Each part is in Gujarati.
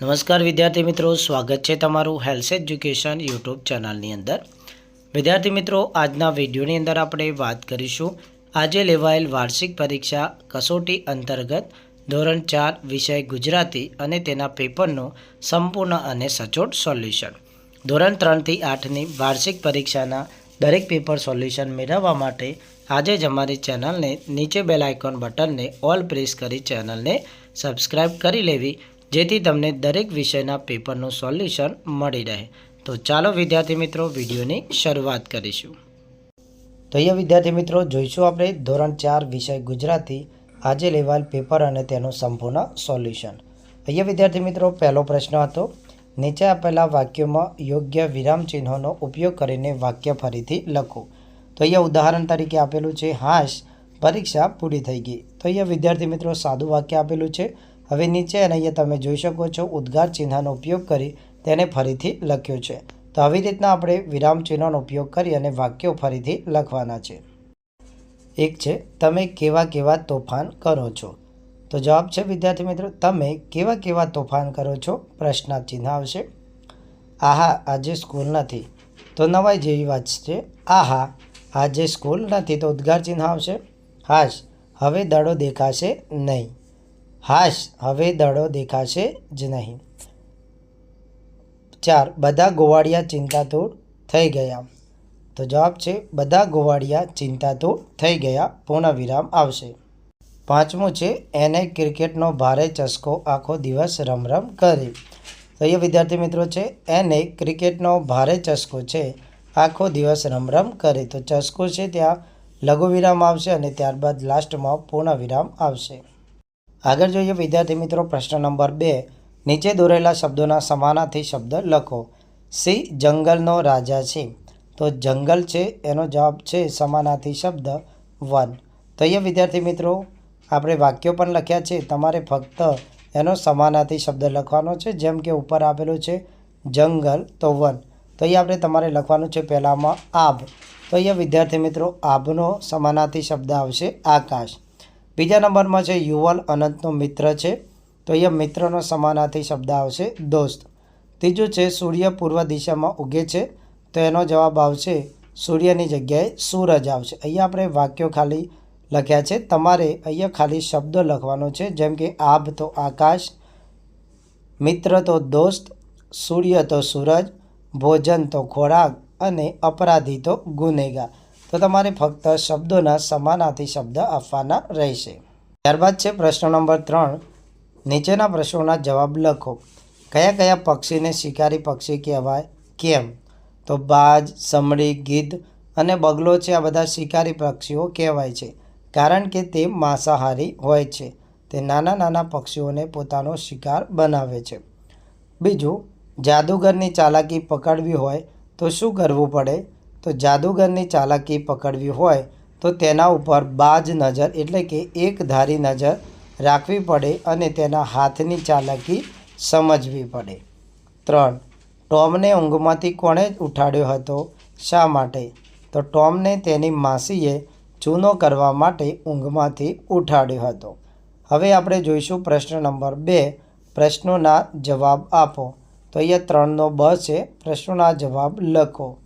નમસ્કાર વિદ્યાર્થી મિત્રો, સ્વાગત છે તમારું હેલ્થ એજ્યુકેશન યુટ્યુબ ચેનલની અંદર. વિદ્યાર્થી મિત્રો, આજના વિડીયોની અંદર આપણે વાત કરીશું આજે લેવાયેલ વાર્ષિક પરીક્ષા કસોટી અંતર્ગત ધોરણ ચાર વિષય ગુજરાતી અને તેના પેપરનું સંપૂર્ણ અને સચોટ સોલ્યુશન. ધોરણ ત્રણથી આઠની વાર્ષિક પરીક્ષાના દરેક પેપર સોલ્યુશન મેળવવા માટે આજે જ અમારી ચેનલને નીચે બેલ આઇકોન બટનને ઓલ પ્રેસ કરી ચેનલને સબસ્ક્રાઇબ કરી લેવી જેથી તમને દરેક વિષયના પેપરનું સોલ્યુશન મળી રહે. તો ચાલો વિદ્યાર્થી મિત્રો, વિડીયોની શરૂઆત કરીશું. તો અહીંયા વિદ્યાર્થી મિત્રો, જોઈશું આપણે ધોરણ ચાર વિષય ગુજરાતી, આજે લેવાયેલ પેપર અને તેનું સંપૂર્ણ સોલ્યુશન. અહીંયા વિદ્યાર્થી મિત્રો, પહેલો પ્રશ્ન હતો, નીચે આપેલા વાક્યોમાં યોગ્ય વિરામ ચિહ્નોનો ઉપયોગ કરીને વાક્ય ફરીથી લખો. તો અહીંયા ઉદાહરણ તરીકે આપેલું છે, હાશ, પરીક્ષા પૂરી થઈ ગઈ. તો અહીંયા વિદ્યાર્થી મિત્રો, સાદું વાક્ય આપેલું છે હવે નીચે અને અહીંયા તમે જોઈ શકો છો ઉદ્ગાર ચિહ્નનો ઉપયોગ કરી તેને ફરીથી લખ્યો છે. તો આવી રીતના આપણે વિરામ ચિહ્નનો ઉપયોગ કરી અને વાક્યો ફરીથી લખવાના છે. એક છે, તમે કેવા કેવા તોફાન કરો છો? તો જવાબ છે, વિદ્યાર્થી મિત્રો, તમે કેવા કેવા તોફાન કરો છો? પ્રશ્નાર્થ ચિહ્ન આવશે. આહા, આજે સ્કૂલ નથી. તો નવાઈ જેવી વાત છે. આહા, આજે સ્કૂલ નથી. તો ઉદ્ગાર ચિહ્ન આવશે. હાશ, હવે દડો દેખાશે નહીં. હાશ, હવે દડો દેખાશે જ નહીં. ચાર, બધા ગોવાળિયા ચિંતાતુર થઈ ગયા. તો જવાબ છે, બધા ગોવાળિયા ચિંતાતુર થઈ ગયા પૂર્ણ વિરામ આવશે. પાંચમું છે, એને ક્રિકેટનો ભારે ચસ્કો આખો દિવસ રમરમ કરી. તો એ વિદ્યાર્થી મિત્રો છે, એને ક્રિકેટનો ભારે ચસ્કો છે, આખો દિવસ રમરમ કરે. તો ચસ્કો છે ત્યાં લઘુ વિરામ આવશે અને ત્યારબાદ લાસ્ટમાં પૂર્ણ વિરામ આવશે. આગળ જોઈએ વિદ્યાર્થી મિત્રો પ્રશ્ન નંબર બે. નીચે દોરેલા શબ્દોના સમાનાથી શબ્દ લખો. સી, જંગલનો રાજા છે. તો જંગલ છે, એનો જવાબ છે સમાનાથી શબ્દ વન. તો અહીંયા વિદ્યાર્થી મિત્રો, આપણે વાક્યો પણ લખ્યા છે. તમારે ફક્ત એનો સમાનાથી શબ્દ લખવાનો છે, જેમ કે ઉપર આપેલું છે જંગલ, તો વન. તો અહીંયા આપણે તમારે લખવાનું છે પહેલામાં આભ. તો અહીંયા વિદ્યાર્થી મિત્રો, આભનો સમાનાથી શબ્દ આવશે આકાશ. બીજા નંબરમાં છે યુવલ અનંતનો મિત્ર છે. તો અહીંયા મિત્રનો સમાનાર્થી શબ્દ આવશે, દોસ્ત. ત્રીજું છે, સૂર્ય પૂર્વ દિશામાં ઉગે છે. તો એનો જવાબ આવશે, સૂર્યની જગ્યાએ સૂરજ આવશે. અહીંયા આપણે વાક્યો ખાલી લખ્યા છે. તમારે અહીંયા ખાલી શબ્દો લખવાનો છે, જેમ કે આભ તો આકાશ, મિત્ર તો દોસ્ત, સૂર્ય તો સૂરજ, ભોજન તો ખોરાક અને અપરાધી તો ગુનેગાર. તો તમારે ફક્ત શબ્દોના સમાનાર્થી શબ્દ આપવાના રહેશે. ત્યારબાદ છે પ્રશ્ન નંબર ત્રણ. નીચેના પ્રશ્નોના જવાબ લખો. કયા કયા પક્ષીને શિકારી પક્ષી કહેવાય? કેમ? તો બાજ, સમડી, ગીધ અને બગલો છે આ બધા શિકારી પક્ષીઓ કહેવાય છે. કારણ કે તે માંસાહારી હોય છે. તે નાના નાના પક્ષીઓને પોતાનો શિકાર બનાવે છે. બીજું, જાદુગરની ચાલાકી પકડવી હોય તો શું કરવું પડે? તો જાદુગરની ચાલાકી પકડવી હોય તો તેના ઉપર બાજ નજર એટલે કે એક ધારી નજર રાખવી પડે અને તેના હાથની ચાલાકી સમજવી પડે. ત્રણ, ટોમને ઊંઘમાંથી કોણે ઉઠાડ્યો હતો? શા માટે? તો ટોમને તેની માસીએ ચૂનો કરવા માટે ઊંઘમાંથી ઉઠાડ્યો હતો. હવે આપણે જોઈશું પ્રશ્ન નંબર બે, પ્રશ્નોના જવાબ આપો. તો અહીંયા ત્રણનો બ છે, પ્રશ્નોના જવાબ લખો.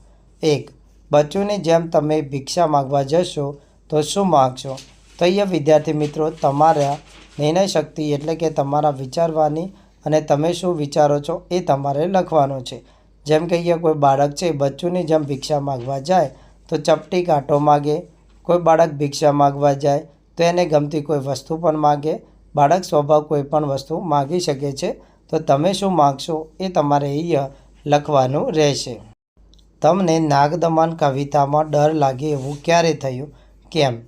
એક બચ્ચુની જેમ તમે ભિક્ષા માગવા જશો, તો શું માગશો? તો અહીંયા, વિદ્યાર્થી મિત્રો, તમારા નિર્ણય શક્તિ એટલે કે તમારા વિચારવાની અને તમે શું વિચારો છો એ તમારે લખવાનું છે. જેમ કે અહીંયા કોઈ બાળક છે, બચ્ચુની જેમ ભિક્ષા માગવા જાય, તો ચપટી કાંટો માગે. કોઈ બાળક ભિક્ષા માગવા જાય, તો એને ગમતી કોઈ વસ્તુ પણ માગે. બાળક સ્વભાવ કોઈ પણ વસ્તુ માગી શકે છે, તો તમે શું માગશો એ તમારે અહીંયા લખવાનું રહેશે. તમને નાગદમન કવિતામાં ડર લાગે એવું ક્યારે થયું? કેમ?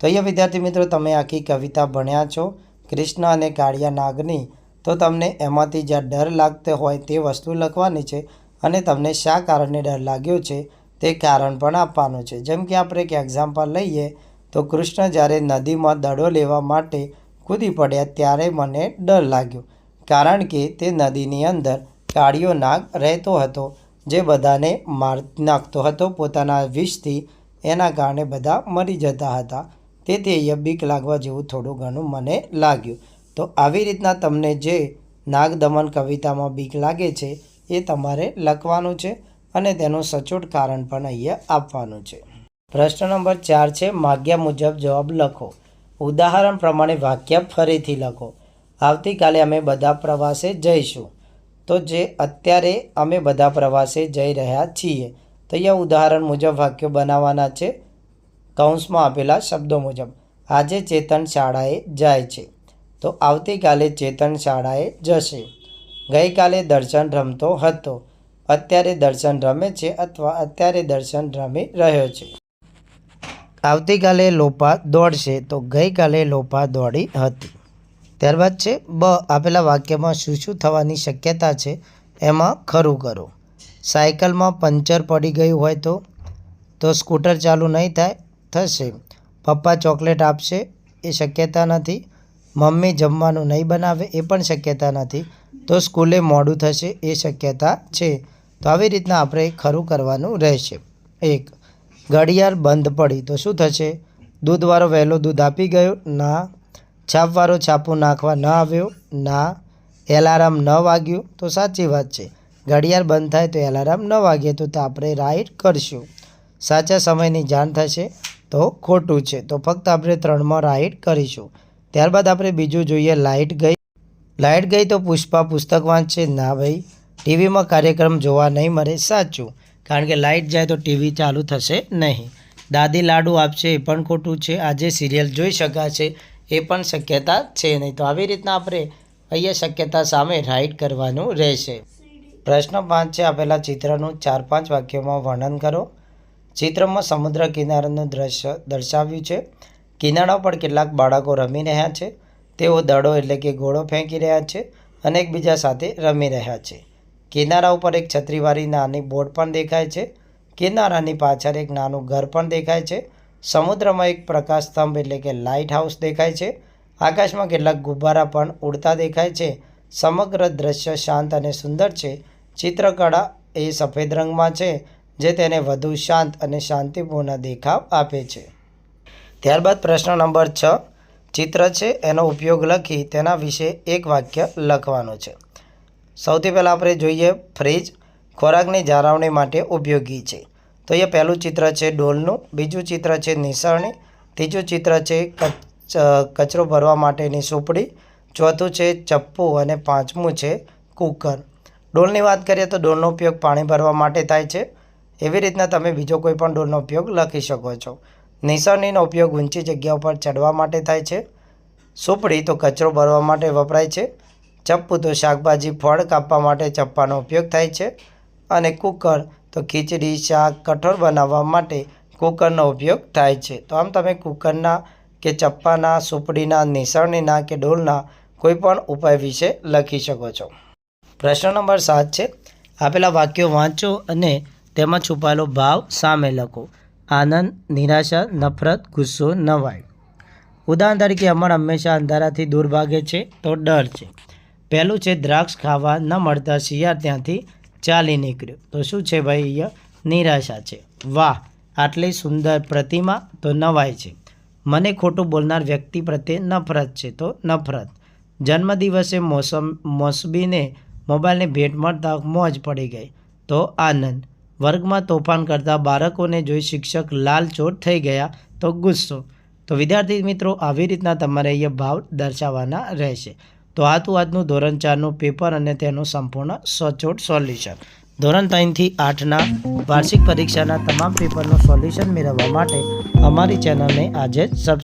તો અહીંયા વિદ્યાર્થી મિત્રો, તમે આખી કવિતા ભણ્યા છો, કૃષ્ણ અને કાળિયા નાગની. તો તમને એમાંથી જ્યાં ડર લાગતો હોય તે વસ્તુ લખવાની છે અને તમને શા કારણે ડર લાગ્યો છે તે કારણ પણ આપવાનું છે. જેમ કે આપણે એક એક્ઝામ્પલ લઈએ, તો કૃષ્ણ જ્યારે નદીમાં દડો લેવા માટે કૂદી પડ્યા ત્યારે મને ડર લાગ્યો. કારણ કે તે નદીની અંદર કાળિયો નાગ રહેતો હતો. જે બધાને માર નાખતો હતો. પોતાના વિષથી એના કારણે બધા મરી જતા હતા. તેથી અહીંયા બીક લાગવા જેવું થોડું ઘણું મને લાગ્યું. તો આવી રીતના તમને જે નાગદમન કવિતામાં બીક લાગે છે એ તમારે લખવાનું છે અને તેનું સચોટ કારણ પણ અહીંયા આપવાનું છે. પ્રશ્ન નંબર ચાર છે, માગ્યા મુજબ જવાબ લખો. ઉદાહરણ પ્રમાણે વાક્ય ફરીથી લખો. આવતીકાલે અમે બધા પ્રવાસે જઈશું. તો જે અત્યારે અમે બધા પ્રવાસે જઈ રહ્યા છીએ. તો અહીંયા ઉદાહરણ મુજબ વાક્યો બનાવવાના છે. કૌંસમાં આપેલા શબ્દો મુજબ, આજે ચેતન શાળાએ જાય છે. તો આવતીકાલે ચેતન શાળાએ જશે. ગઈકાલે દર્શન રમતો હતો. અત્યારે દર્શન રમે છે અથવા અત્યારે દર્શન રમી રહ્યો છે. આવતીકાલે લોપા દોડશે. તો ગઈકાલે લોપા દોડી હતી. ત્યારબાદ છે, બ, આપેલા વાક્યમાં શું શું થવાની શક્યતા છે, એમાં ખરું કરો. સાયકલમાં પંચર પડી ગયું હોય તો તો સ્કૂટર ચાલુ નહીં થાય, થશે. પપ્પા ચોકલેટ આપશે, એ શક્યતા નથી. મમ્મી જમવાનું નહીં બનાવે, એ પણ શક્યતા નથી. તો સ્કૂલે મોડું થશે, એ શક્યતા છે. તો આવી રીતના આપણે ખરું કરવાનું રહેશે. એક, ઘડિયાળ બંધ પડી તો શું થશે? દૂધવાળો વહેલો દૂધ આપી ગયો, ના છાપવાળો છાપું નાખવા ન આવ્યો, ના, એલાર્મ ન વાગ્યું, તો સાચી વાત છે. ઘડિયાળ બંધ થાય તો એલાર્મ ન વાગે, તો આપણે રાઈટ કરશું. સાચા સમયની જાણ થશે તો ખોટું છે. તો ફક્ત આપણે ત્રણમાં રાઈટ કરીશું. ત્યારબાદ આપણે બીજું જોઈએ લાઇટ ગઈ. લાઇટ ગઈ તો પુષ્પા પુસ્તક વાંચશે. ના ભાઈ, ટીવીમાં કાર્યક્રમ જોવા નહીં મળે, સાચું. કારણ કે લાઇટ જાય તો ટીવી ચાલુ થશે નહીં. દાદી લાડુ આપશે, એ પણ ખોટું છે. આજે સિરિયલ જોઈ શકાશે. એ પણ શક્યતા છે નહીં. તો આવી રીતના આપણે અહીંયા શક્યતા સામે રાઈટ કરવાનું રહેશે. પ્રશ્ન પાંચ છે, આપેલા ચિત્રનું ચાર પાંચ વાક્યોમાં વર્ણન કરો. ચિત્રમાં સમુદ્ર કિનારાનું દ્રશ્ય દર્શાવ્યું છે. કિનારા પર કેટલાક બાળકો રમી રહ્યા છે. તેઓ દડો એટલે કે ઘોડો ફેંકી રહ્યા છે અને એકબીજા સાથે રમી રહ્યા છે. કિનારા ઉપર એક છત્રીવાળી નાની બોટ પણ દેખાય છે. કિનારાની પાછળ એક નાનું ઘર પણ દેખાય છે. સમુદ્રમાં એક પ્રકાશ સ્તંભ એટલે કે લાઇટ હાઉસ દેખાય છે. આકાશમાં કેટલાક ગુબ્બારા પણ ઉડતા દેખાય છે. સમગ્ર દ્રશ્ય શાંત અને સુંદર છે. ચિત્રકળા એ સફેદ રંગમાં છે, જે તેને વધુ શાંત અને શાંતિપૂર્ણ દેખાવ આપે છે. ત્યારબાદ પ્રશ્ન નંબર છ. ચિત્ર છે, એનો ઉપયોગ લખી તેના વિશે એક વાક્ય લખવાનું છે. સૌથી પહેલાં આપણે જોઈએ ફ્રીજ ખોરાકની જાળવણી માટે ઉપયોગી છે. તો એ પહેલું ચિત્ર છે ડોલનું, બીજું ચિત્ર છે નિસરણી, ત્રીજું ચિત્ર છે કચ કચરો ભરવા માટેની સુપડી, ચોથું છે ચપ્પુ અને પાંચમું છે કુકર. ડોલની વાત કરીએ તો ડોલનો ઉપયોગ પાણી ભરવા માટે થાય છે. એવી રીતના તમે બીજો કોઈ પણ ડોલનો ઉપયોગ લખી શકો છો. નિસરણીનો ઉપયોગ ઊંચી જગ્યા ઉપર ચડવા માટે થાય છે. સુપડી તો કચરો ભરવા માટે વપરાય છે. ચપ્પુ તો શાકભાજી ફળ કાપવા માટે ચપ્પાનો ઉપયોગ થાય છે. અને કુકર તો ખીચડી, શાક, કઠોળ બનાવવા માટે કુકરનો ઉપયોગ થાય છે. તો આમ તમે કુકરના કે ચપ્પાના, સુપડીના, નિસરણીના કે ડોલના કોઈ પણ ઉપાય વિશે લખી શકો છો. પ્રશ્ન નંબર સાત છે, આપેલા વાક્યો વાંચો અને તેમાં છુપાયેલો ભાવ સામે લખો. આનંદ, નિરાશા, નફરત, ગુસ્સો, નવાઈ. ઉદાહરણ તરીકે, અમર હંમેશા અંધારાથી દૂર ભાગે છે તો ડર છે. પહેલું છે, દ્રાક્ષ ખાવા ન મળતા શિયાળ ત્યાંથી ચાલી નીકળ્યો. તો શું છે ભાઈ અહીંયા? નિરાશા છે. વાહ, આટલી સુંદર પ્રતિમા તો નવાય છે. મને ખોટું બોલનાર વ્યક્તિ પ્રત્યે નફરત છે તો નફરત. જન્મદિવસે મોસમ, મોસબીને મોબાઈલની ભેટ મળતા મોજ પડી ગઈ. તો આનંદ. વર્ગમાં તોફાન કરતા બાળકોને જોઈ શિક્ષક લાલચોટ થઈ ગયા તો ગુસ્સો. તો વિદ્યાર્થી મિત્રો, આવી રીતના તમારે અહીંયા ભાવ દર્શાવવાના રહેશે. તો આ આજનું ધોરણ ચારનું પેપર અને તેનું સંપૂર્ણ સચોટ સોલ્યુશન. ધોરણ ત્રણથી આઠના વાર્ષિક પરીક્ષાના તમામ પેપરનું સોલ્યુશન મેળવવા માટે અમારી ચેનલને આજે સબ